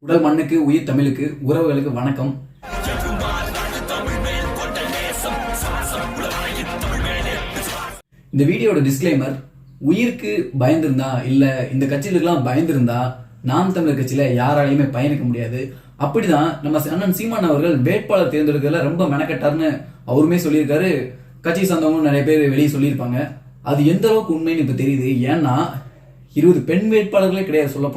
உடல் மண்ணுக்கு உயிர் தமிழுக்கு உறவுகளுக்கு வணக்கம். இந்த வீடியோட டிஸ்க்ளைமர் உயிருக்கு பயந்திருந்தா இல்ல இந்த கட்சிகளுக்கெல்லாம் பயந்திருந்தா நாம் தமிழர் கட்சியில யாராலையுமே பயணிக்க முடியாது. அப்படிதான் நம்ம அண்ணன் சீமான் அவர்கள் வேட்பாளர் தேர்ந்தெடுக்கிறதுல ரொம்ப மெனக்கட்டார்னு அவருமே சொல்லியிருக்காரு. கட்சி சந்தவங்களும் நிறைய பேர் வெளியே சொல்லியிருப்பாங்க. அது எந்த அளவுக்கு உண்மைன்னு இப்ப தெரியுது. ஏன்னா இருபது பெண் வேட்பாளர்களே கிடையாது சொல்ல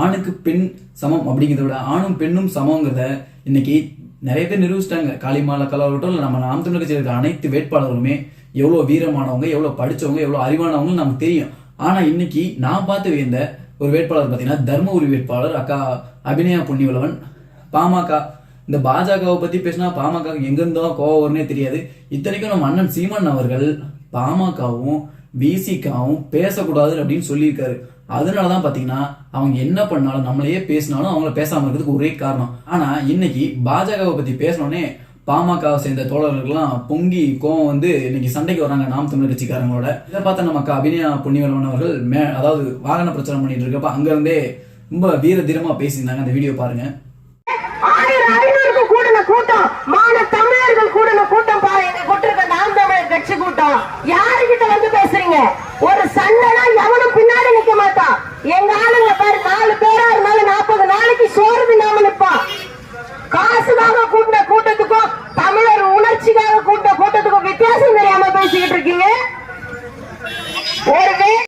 ஆணுக்கு பெண் சமம் அப்படிங்கிறத விட ஆணும் பெண்ணும் சமங்கிறத இன்னைக்கு நிறைய பேர் நிரூபிச்சிட்டாங்க. காளிமால கலாவட்டும் இல்லை நம்ம நாம் தமிழர் கட்சியில் அனைத்து வேட்பாளர்களுமே எவ்வளோ வீரமானவங்க எவ்வளோ படிச்சவங்க எவ்வளோ அறிவானவங்க நமக்கு தெரியும். ஆனால் இன்னைக்கு நான் பார்த்து வியந்த ஒரு வேட்பாளர் பார்த்தீங்கன்னா தர்மபுரி வேட்பாளர் அக்கா அபிநயா புண்ணியவளவன் பாமக இந்த பாஜகவை பற்றி பேசினா பாமக எங்கேருந்தோ கோவம் வரும்னே தெரியாது. இத்தனைக்கும் நம்ம அண்ணன் சீமன் அவர்கள் பாமகவும் விசிகாவும் பேசக்கூடாது அப்படின்னு சொல்லியிருக்காரு. அதனால தான் பார்த்தீங்கன்னா அவங்க என்ன பண்ணாலும் நம்மளையே பேசினாலும் அவங்கள பேசாமல் இருக்கிறதுக்கு ஒரே காரணம். ஆனால் இன்னைக்கு பாஜகவை பற்றி பேசினோடனே பாமகவை சேர்ந்த தோழர்கள்லாம் பொங்கி கோவம் வந்து இன்னைக்கு சண்டைக்கு வராங்க நாம் தமிழர் கட்சிக்காரங்களோட. இதை பார்த்த நமக்கு அபிநயா புண்ணியவளவன் அவர்கள் மே அதாவது வாகன பிரச்சாரம் பண்ணிட்டு இருக்கப்ப அங்கேருந்தே ரொம்ப வீர தீரமாக பேசியிருந்தாங்க. அந்த வீடியோ பாருங்க. கூட்டம் மான தமிழர்கள் கூடின கூட்டம் பாரு எங்க கொட்டிருக்க நாம் தமிழர் கட்சி கூட்டம் யாருகிட்ட வந்து பேசுறீங்க ஒரு சண்டைனா எவனும் பின்னாடி நிக்க மாட்டான் எங்க ஆளுங்க பாரு நாலு பேரா இருந்தாலும் நாற்பது நாளைக்கு சோறு தின்னாம நிப்பான் காசுக்காக கூட்டின கூட்டத்துக்கும் தமிழர் உணர்ச்சிக்காக கூட்டின கூட்டத்துக்கும் வித்தியாசம் தெரியாம பேசிக்கிட்டு இருக்கீங்க ஒரு வே-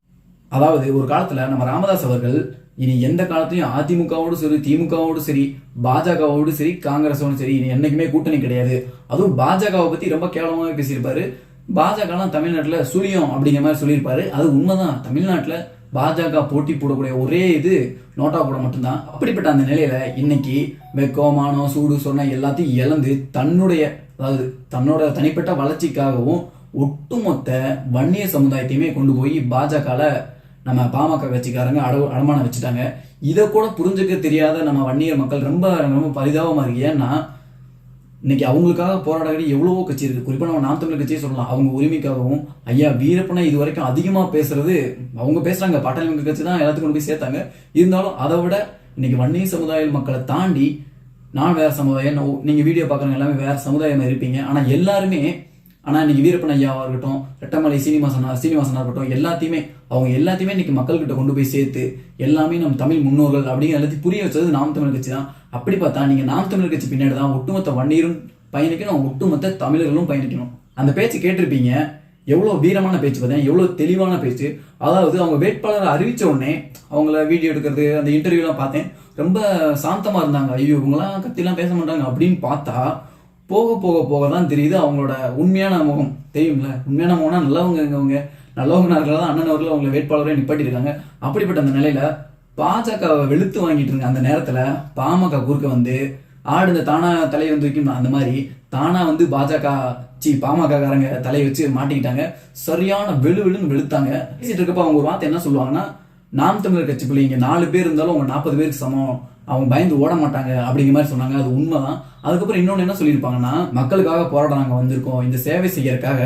அதாவது ஒரு காலத்துல நம்ம ராமதாஸ் அவர்கள் இனி எந்த காலத்தையும் அதிமுகவோடு சரி திமுகவோடு சரி பாஜகவோடு சரி காங்கிரஸோடு சரி இனி என்னைக்குமே கூட்டணி கிடையாது. அதுவும் பாஜகவை பத்தி ரொம்ப கேவலமாக பேசியிருப்பாரு. பாஜகலாம் தமிழ்நாட்டுல சுழியம் அப்படிங்கிற மாதிரி சொல்லியிருப்பாரு. அது உண்மைதான். தமிழ்நாட்டுல பாஜக போட்டி போடக்கூடிய ஒரே இது நோட்டா போட மட்டும்தான். அப்படிப்பட்ட அந்த நிலையில இன்னைக்கு வெக்கோமானம் சூடு சொன்ன எல்லாத்தையும் இழந்து தன்னுடைய அதாவது தன்னோட தனிப்பட்ட வளர்ச்சிக்காகவும் ஒட்டுமொத்த வன்னிய சமுதாயத்தையுமே கொண்டு போய் பாஜகல நம்ம பாமக கட்சிக்காரங்க அட அடமானம் வச்சுட்டாங்க. இதை கூட புரிஞ்சுக்க தெரியாத நம்ம வன்னியர் மக்கள் ரொம்ப ரொம்ப பரிதாபமாக இருக்கு. ஏன்னா இன்னைக்கு அவங்களுக்காக போராட வேண்டிய எவ்வளவோ கட்சி இருக்குது குறிப்பாக நம்ம நாம் தமிழ் கட்சியே சொல்லலாம். அவங்க உரிமைக்காகவும் ஐயா வீரப்பனை இது வரைக்கும் அதிகமாக பேசுறது அவங்க பேசுகிறாங்க பாட்டாளி கட்சி தான் எல்லாத்துக்கும் கொண்டு போய் சேர்த்தாங்க. இருந்தாலும் அதை விட இன்னைக்கு வன்னிய சமுதாய மக்களை தாண்டி நான் வேற சமுதாயம் நீங்கள் வீடியோ பார்க்குறவங்க எல்லாமே வேற சமுதாயமாக இருப்பீங்க. ஆனால் எல்லாருமே ஆனால் இன்னைக்கு வீரப்பன் ஐயாவாக இருக்கட்டும் ரெட்டமலை சீனிவாசனா சீனிவாசனாக இருக்கட்டும் எல்லாத்தையுமே அவங்க எல்லாத்தையுமே இன்னைக்கு மக்கள்கிட்ட கொண்டு போய் சேர்த்து எல்லாமே நம்ம தமிழ் முன்னோர்கள் அப்படிங்கிற எல்லாத்தையும் புரிய வச்சது நாம் தமிழ் கட்சி தான். அப்படி பார்த்தா நீங்கள் நாம் தமிழ் கட்சி பின்னாடி தான் ஒட்டுமொத்த வன்னியரும் பயணிக்கணும் ஒட்டுமொத்த தமிழர்களும் பயணிக்கணும். அந்த பேச்சு கேட்டிருப்பீங்க. எவ்வளோ வீரமான பேச்சு பார்த்தீங்கன்னா எவ்வளோ தெளிவான பேச்சு. அதாவது அவங்க வேட்பாளரை அறிவித்த உடனே அவங்கள வீடியோ எடுக்கிறது அந்த இன்டர்வியூலாம் பார்த்தேன். ரொம்ப சாந்தமாக இருந்தாங்க. ஐயோ இவங்களாம் கத்திலாம் பேச மாட்டாங்க அப்படின்னு பார்த்தா போக போக போக தான் தெரியுது அவங்களோட உண்மையான முகம். தெரியும்ல? உண்மையான முகம்னா நல்லவங்க அவங்க? நல்லவங்க தான் அண்ணன் அவர்கள் அவங்களை நிப்பாட்டி நிப்பாட்டியிருக்காங்க. அப்படிப்பட்ட அந்த நிலையில பாஜகவை வெளுத்து வாங்கிட்டு இருங்க அந்த நேரத்துல பாமக குறுக்க வந்து ஆடு இந்த தானா தலையை வந்து வைக்கும் அந்த மாதிரி தானா வந்து பாஜக சி பாமக காரங்க தலையை வச்சு மாட்டிக்கிட்டாங்க. சரியான வெளு வெளுன்னு வெளுத்தாங்க. பேசிட்டு இருக்கப்ப அவங்க ஒரு வார்த்தை என்ன சொல்லுவாங்கன்னா நாம் தமிழர் கட்சி பிள்ளைங்க நாலு பேர் இருந்தாலும் உங்க நாற்பது பேருக்கு சமம். அவங்க பயந்து ஓட மாட்டாங்க அப்படிங்கிற மாதிரி சொன்னாங்க. அது உண்மைதான். அதுக்கப்புறம் இன்னொன்று என்ன சொல்லியிருப்பாங்கன்னா மக்களுக்காக போராட நாங்கள் வந்திருக்கோம். இந்த சேவை செய்யறதுக்காக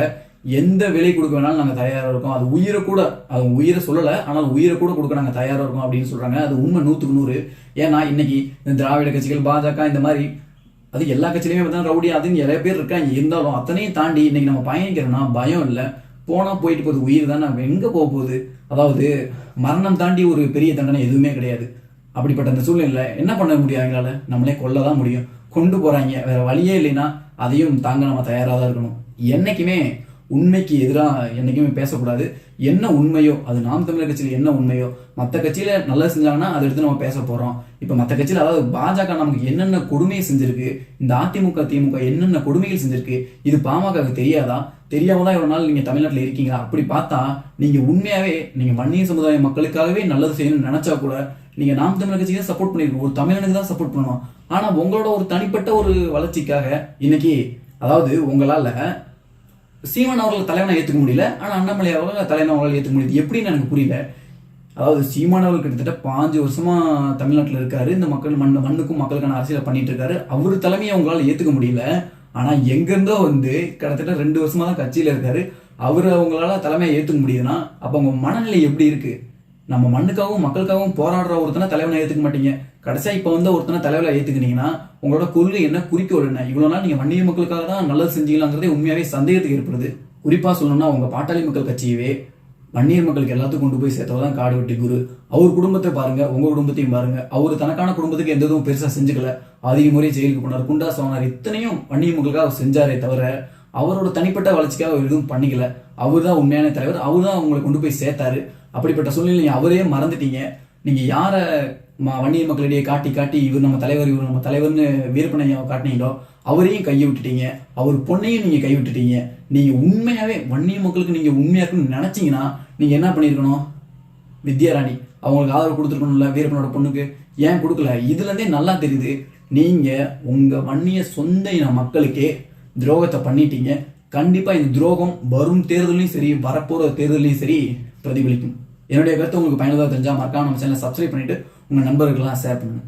எந்த விலை கொடுக்க வேணாலும் நாங்கள் தயாராக இருக்கோம். அது உயிரை கூட அது உயிரை சொல்லலை ஆனால் உயிரை கூட கொடுக்க நாங்கள் தயாராக இருக்கோம் அப்படின்னு சொல்கிறாங்க அது உண்மை நூற்றுக்கு நூறு. ஏன்னா இன்னைக்கு இந்த திராவிட கட்சிகள் பாஜக இந்த மாதிரி அது எல்லா கட்சியிலுமே பார்த்தா ரவுடி அதுன்னு நிறைய பேர் இருக்காங்க. இருந்தாலும் அத்தனையும் தாண்டி இன்னைக்கு நம்ம பயணிக்கிறோம்னா பயம் இல்லை. போனால் போயிட்டு போகுது உயிர் தான் நம்ம எங்கே போக போகுது? அதாவது மரணம் தாண்டி ஒரு பெரிய தண்டனை எதுவுமே கிடையாது. அப்படிப்பட்ட அந்த சூழ்நிலையில் என்ன பண்ண முடியும் எங்களால்? நம்மளே கொல்ல தான் முடியும். கொண்டு போகிறாங்க வேற வழியே இல்லைன்னா அதையும் தாங்க நம்ம தயாராக தான் இருக்கணும். என்னைக்குமே உண்மைக்கு எதிராக என்னைக்குமே பேசக்கூடாது. என்ன உண்மையோ அது நாம் தமிழர் கட்சியில் என்ன உண்மையோ மற்ற கட்சியில் நல்லா செஞ்சாங்கன்னா அதை எடுத்து நம்ம பேச போகிறோம் இப்போ மற்ற கட்சியில் அதாவது பாஜக நமக்கு என்னென்ன கொடுமையை செஞ்சிருக்கு இந்த அதிமுக திமுக என்னென்ன கொடுமைகள் செஞ்சிருக்கு இது பாமகவுக்கு தெரியாதா? தெரியாம தான் இவ்வளோ நாள் நீங்கள் தமிழ்நாட்டில் இருக்கீங்க அப்படி பார்த்தா நீங்கள் உண்மையாகவே நீங்கள் வன்னிய சமுதாய மக்களுக்காகவே நல்லது செய்யணும்னு நினச்சா கூட நீங்கள் நாம் தமிழர் கட்சிக்கு தான் சப்போர்ட் பண்ணிருக்கணும். ஒரு தமிழனுக்கு தான் சப்போர்ட் பண்ணணும். ஆனால் உங்களோட ஒரு தனிப்பட்ட ஒரு வளர்ச்சிக்காக இன்னைக்கு அதாவது உங்களால் சீமான் அவர்கள் தலைவனை ஏற்றுக்க முடியல ஆனால் அண்ணாமலை அவர்கள் தலைவன் அவர்களால் ஏற்றுக்க முடியுது. எப்படின்னு எனக்கு புரியல. அதாவது சீமான் அவர்கள் கிட்டத்தட்ட பாஞ்சு வருஷமா தமிழ்நாட்டில் இருக்காரு. இந்த மக்கள் மண் மண்ணுக்கும் மக்களுக்கான அரசியலை பண்ணிட்டு இருக்காரு. அவர் தலைமையை அவங்களால ஏற்றுக்க முடியல. ஆனால் எங்கேருந்தோ வந்து கிட்டத்தட்ட ரெண்டு வருஷமா தான் கட்சியில் இருக்காரு. அவர் அவங்களால தலைமையை ஏற்றுக்க முடியுதுன்னா அப்போ அவங்க மனநிலை எப்படி இருக்குது நம்ம மண்ணுக்காகவும் மக்களுக்காகவும் போராடுற ஒருத்தனை தலைவனை ஏத்துக்க மாட்டீங்க. கடைசியா இப்ப வந்து ஒருத்தனை தலைவரை ஏற்றுக்கினீங்கன்னா உங்களோட கொள்கை என்ன குறிக்கோள் என்ன? இவ்வளவு நாள் நீங்க வன்னியர் மக்களுக்காக தான் நல்லது செஞ்சீங்களாங்கிறதே உண்மையாவே சந்தேகத்துக்கு ஏற்படுது. குறிப்பா சொல்லணும்னா உங்க பாட்டாளி மக்கள் கட்சியவே வன்னியர் மக்களுக்கு எல்லாத்துக்கும் கொண்டு போய் சேர்த்தவதான் காடு வெட்டி குரு. அவர் குடும்பத்தை பாருங்க உங்க குடும்பத்தையும் பாருங்க. அவர் தனக்கான குடும்பத்துக்கு எந்த இதுவும் பெருசா செஞ்சுக்கல. அதிக முறை ஜெயிலுக்கு போனார். குண்டா சோனார் இத்தனையும் வன்னியர் மக்களுக்காக அவர் செஞ்சாரே தவிர அவரோட தனிப்பட்ட வளர்ச்சிக்காக அவர் எதுவும் பண்ணிக்கல. அவர் தான் உண்மையான தலைவர். அவர் தான் அவங்களை கொண்டு போய் சேர்த்தாரு. அப்படிப்பட்ட சூழ்நிலை அவரே மறந்துட்டீங்க. நீங்க யார ம- வன்னியர் மக்களிடையே காட்டி காட்டி இவர் நம்ம தலைவர் இவர் நம்ம தலைவர்னு வீரப்பனையாவை காட்டினீங்களோ அவரையும் கையை விட்டுட்டீங்க அவர் பொண்ணையும் நீங்க கை விட்டுட்டீங்க நீங்க உண்மையாவே வன்னிய மக்களுக்கு நீங்க உண்மையா இருக்குன்னு நினைச்சீங்கன்னா நீங்க என்ன பண்ணிருக்கணும்? வித்யாராணி அவங்களுக்கு ஆதரவு கொடுத்துருக்கணும்ல வீரப்பனோட பொண்ணுக்கு? ஏன் கொடுக்கல? இதுல இருந்தே நல்லா தெரியுது. நீங்க உங்க வன்னிய சொந்த இன மக்களுக்கே துரோகத்தை பண்ணிட்டீங்க. கண்டிப்பா இந்த துரோகம் வரும் தேர்தலையும் சரி வரப்போற தேர்தலையும் சரி பிரதிபலிக்கும். என்னுடைய கருத்து உங்களுக்கு பயனுள்ளதாக தெரிஞ்சா மறக்காம நம்ம சேனலை சப்ஸ்கிரைப் பண்ணிட்டு உங்க நண்பர்களுக்கெல்லாம் ஷேர் பண்ணுங்கள்